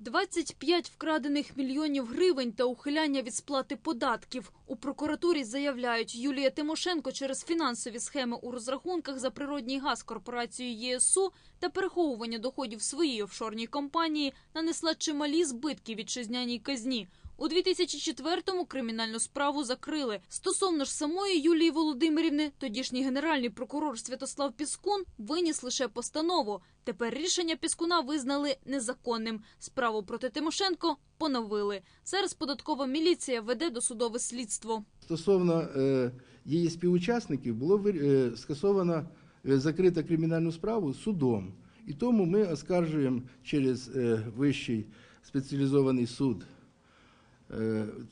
25 вкрадених мільйонів гривень та ухиляння від сплати податків. У прокуратурі заявляють, Юлія Тимошенко через фінансові схеми у розрахунках за природній газ корпорацією ЄСУ та переховування доходів своїй офшорній компанії нанесла чималі збитки вітчизняній казні. У 2004-му кримінальну справу закрили. Стосовно ж самої Юлії Володимирівни, тодішній генеральний прокурор Святослав Піскун виніс лише постанову. Тепер рішення Піскуна визнали незаконним. Справу проти Тимошенко поновили. Зараз податкова міліція веде досудове слідство. Стосовно е, її співучасників було е, скасовано е, закрита кримінальну справу судом. І тому ми оскаржуємо через е, вищий спеціалізований суд,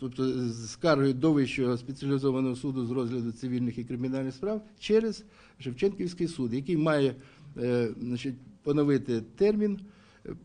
тобто з скаргою до вищого спеціалізованого суду з розгляду цивільних і кримінальних справ через Шевченківський суд, який має е, значить, поновити термін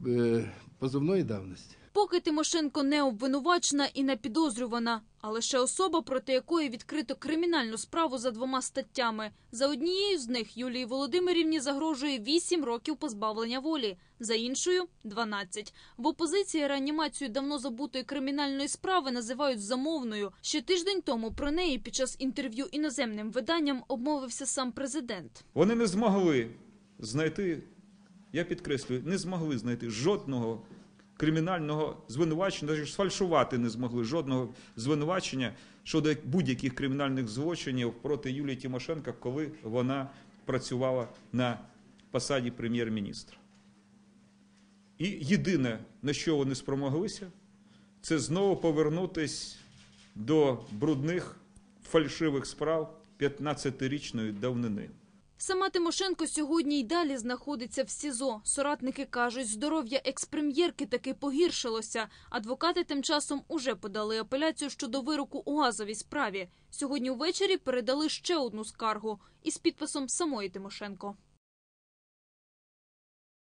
е, позовної давності. Поки Тимошенко не обвинувачена і не підозрювана, а лише особа, проти якої відкрито кримінальну справу за двома статтями. За однією з них Юлії Володимирівні загрожує 8 років позбавлення волі, за іншою – 12. В опозиції реанімацію давно забутої кримінальної справи називають замовною. Ще тиждень тому про неї під час інтерв'ю іноземним виданням обмовився сам президент. Вони не змогли знайти, я підкреслюю, не змогли знайти жодного кримінального звинувачення, навіть сфальшувати не змогли жодного звинувачення щодо будь-яких кримінальних злочинів проти Юлії Тимошенко, коли вона працювала на посаді прем'єр-міністра. І єдине, на що вони спромоглися, це знову повернутись до брудних фальшивих справ 15-річної давнини. Сама Тимошенко сьогодні й далі знаходиться в СІЗО. Соратники кажуть, здоров'я експрем'єрки таки погіршилося. Адвокати тим часом уже подали апеляцію щодо вироку у газовій справі. Сьогодні ввечері передали ще одну скаргу із підписом самої Тимошенко.